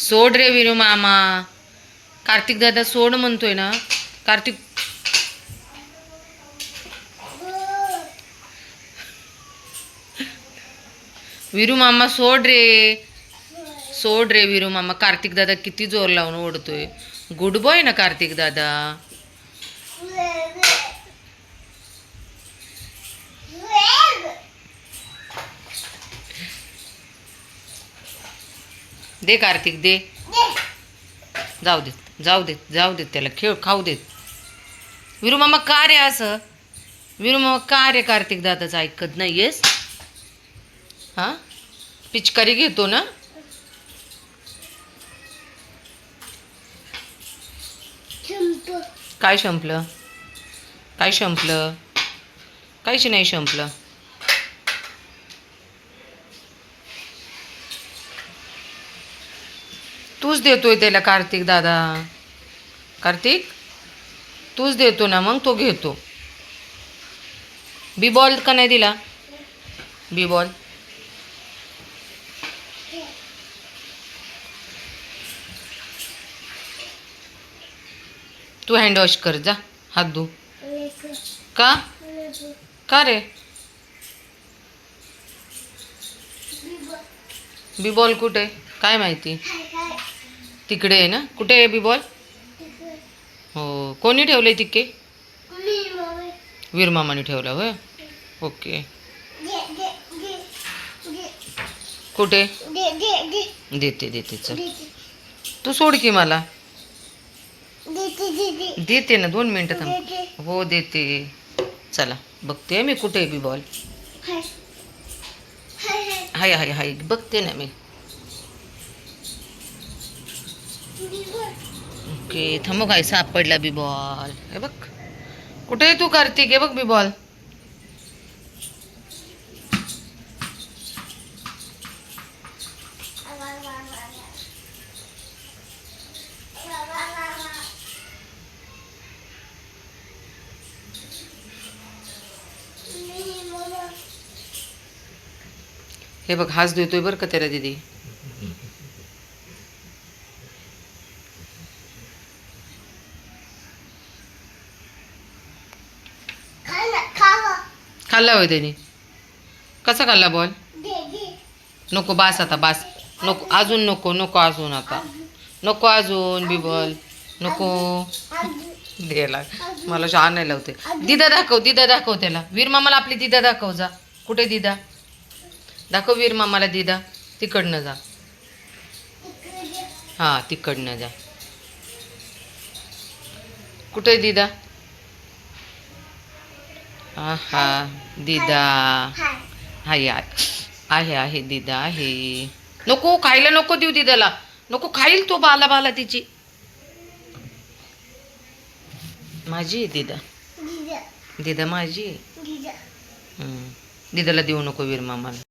सोड रे विरू मामा. कार्तिक दादा सोड म्हणतोय ना. कार्तिक विरू मामा सोड रे. सोड रे विरू मामा. कार्तिक दादा किती जोर लावून ओढतोय. गुड बॉय ना कार्तिक दादा. दे कार्तिक दे. जाऊ देत जाऊ देत जाऊ देत त्याला खेळ खाऊ देत विरू मामा का रे असं? विरू मामा का रे कार्तिक दादाचं ऐकत नाहीयेस? हां? पिचकारी घेतो ना? काय संपलं काय संपलं काहीच नाही संपलं तूच देतोय त्याला कार्तिक दादा. कार्तिक तूच देतो ना मग तो घेतो. बी बॉल का नाही दिला? बी बॉल. तू हँडवॉश कर जा हात धु. का? का रे? बी बॉल कुठे? काय माहिती? तिकडे आहे ना? कुठे आहे बी बॉल हो. कोणी ठेवलंय तिके? वीरमामाने ठेवलं होय? ओके. कुठे? देते देते चल. तू सोड की मला. देते ना दोन मिनटं थांब. हो देते. चला बघते मी कुठे आहे बी बॉल हाय हाय हाय. बघते ना मी. ओके थांब काय सापडला बी बॉल हे बघ. कुठे आहे तू कार्तिक? हे बघ बी बॉल हे बघ हाच देतोय बरं का त्याला दिदी? खाल्ला होय त्याने. कसा खाल्ला बॉल? नको बास आता बास. नको अजून नको नको अजून आता. नको अजून बी नको. द्यायला मला शहा नाही लावते. दिदा दाखव दिदा दाखव त्याला. वीर मामाला आपली दिदा दाखव जा. कुठे दिदा? दाखव वीर मामाला दिदा. तिकडनं जा. हां तिकडनं जा. कुठे दिदा? आहा दिदा. हाय. आहे आहे आहे दिदा आहे. नको खायला नको देऊ दिदाला. नको खाईल तो बाला बाला तिची. माझी आहे दिदा. दिदा. माझी आहे. दिदाला देऊ नको वीर मामाला.